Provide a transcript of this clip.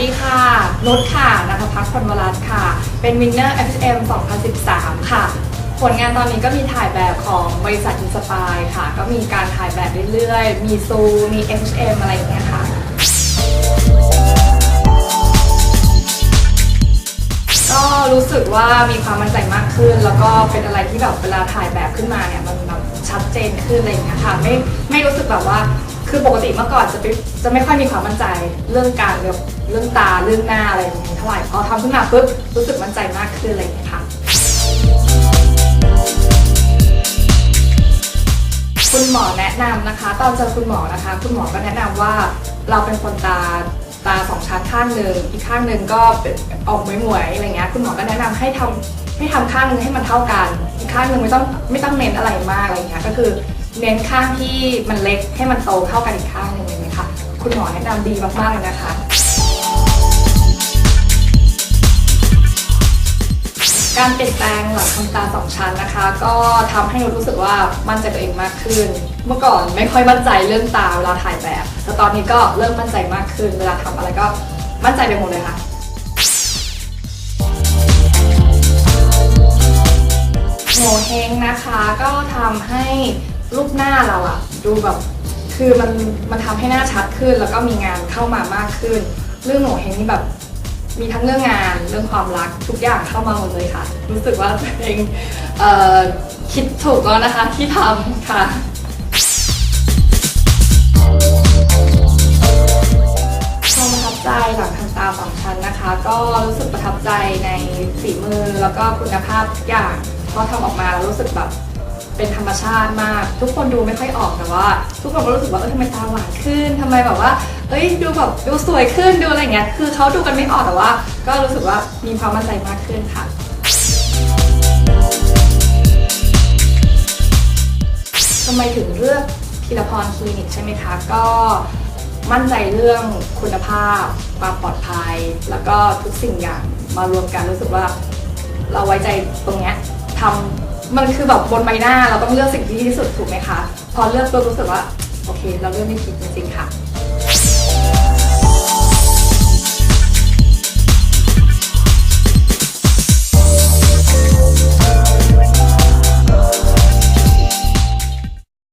ดีค่ะนุชค่ะนัทพัฒน์พลวรัตค่ะ เป็นวินเนอร์ FHM 2013 ค่ะ ผลงานตอนนี้ก็มีถ่ายแบบของบริษัทอินสปายค่ะ ก็มีการถ่ายแบบเรื่อยๆ มีซู มี FHM อะไรอย่างเงี้ยค่ะ ก็รู้สึกว่ามีความมั่นใจมากขึ้น แล้วก็เป็นอะไรที่แบบเวลาถ่ายแบบขึ้นมาเนี่ย มันแบบชัดเจนขึ้นอะไรอย่างเงี้ยค่ะ ไม่ไม่รู้สึกแบบว่า คือปกติเมื่อก่อนจะไปจะไม่ค่อยมีความมั่นใจเรื่องการเรื่องตาเรื่องหน้าอะไรอย่างเงี้ยเท่าไหร่พอทำขึ้นมาปุ๊บรู้สึกมั่นใจมากขึ้นอะไรอย่างเงี้ยค่ะคุณหมอแนะนำนะคะ ตอนเจอคุณหมอนะคะ คุณหมอก็แนะนำว่าเราเป็นคนตาตาสองชั้นข้างหนึ่งอีกข้างหนึ่งก็ออกหมวยๆอะไรเงี้ยคุณหมอก็แนะนำให้ทำให้ทำข้างหนึงให้มันเท่ากัน อีกข้างหนึ่งไม่ต้องไม่ต้องเน้นอะไรมากอะไรเงี้ยก็คือ เน้นข้างที่มันเล็กให้มันโตเท่ากันอีกข้างหนึ่งเลยค่ะคุณหมอแนะนำดีมากๆเลยนะคะ การเปลี่ยนแปลงหลังทำตาสองชั้นนะคะ ก็ทำให้หนูรู้สึกว่ามั่นใจตัวเองมากขึ้น เมื่อก่อนไม่ค่อยมั่นใจเรื่องตาเวลาถ่ายแบบแต่ตอนนี้ก็เริ่มมั่นใจมากขึ้น เวลาทำอะไรก็มั่นใจไปหมดเลยค่ะโงเฮงนะคะก็ทำให้ รูปหน้าเราอะดูแบบคือมันมันทำให้หน้าชัดขึ้น แล้วก็มีงานเข้ามามากขึ้น เรื่องโงเฮงนี่แบบมีทั้งเรื่องงานเรื่องความรักทุกอย่างเข้ามาหมดเลยค่ะ รู้สึกว่าตัวเองเอ่อคิดถูกแล้วนะคะที่ทำค่ะ ความประทับใจหลังทำตาสองชั้นนะคะ ก็รู้สึกประทับใจในฝีมือแล้วก็คุณภาพทุกอย่างเพราะทำออกมาแล้วรู้สึกแบบ เป็นธรรมชาติมาก ทุกคนดูไม่ค่อยออกแต่ว่า ทุกคนก็รู้สึกว่าเออทำไมตาหวานขึ้นทำไมแบบว่า เอ้ยดูแบบดูสวยขึ้นดูอะไรเงี้ยคือเขาดูกันไม่ออกแต่ว่า ก็รู้สึกว่ามีความมั่นใจมากขึ้นค่ะ ทำไมถึงเลือกพีรพรคลินิกใช่ไหมคะ ก็มั่นใจเรื่องคุณภาพ ความปลอดภัย แล้วก็ทุกสิ่งอย่างมารวมกันรู้สึกว่า เราไว้ใจตรงเนี้ยทำ มันคือแบบบนใบหน้าเราต้องเลือกสิ่งที่ดีที่สุดถูกไหมคะ พอเลือกตัวรู้สึกว่า โอเค เราเลือกไม่ผิดจริงๆค่ะ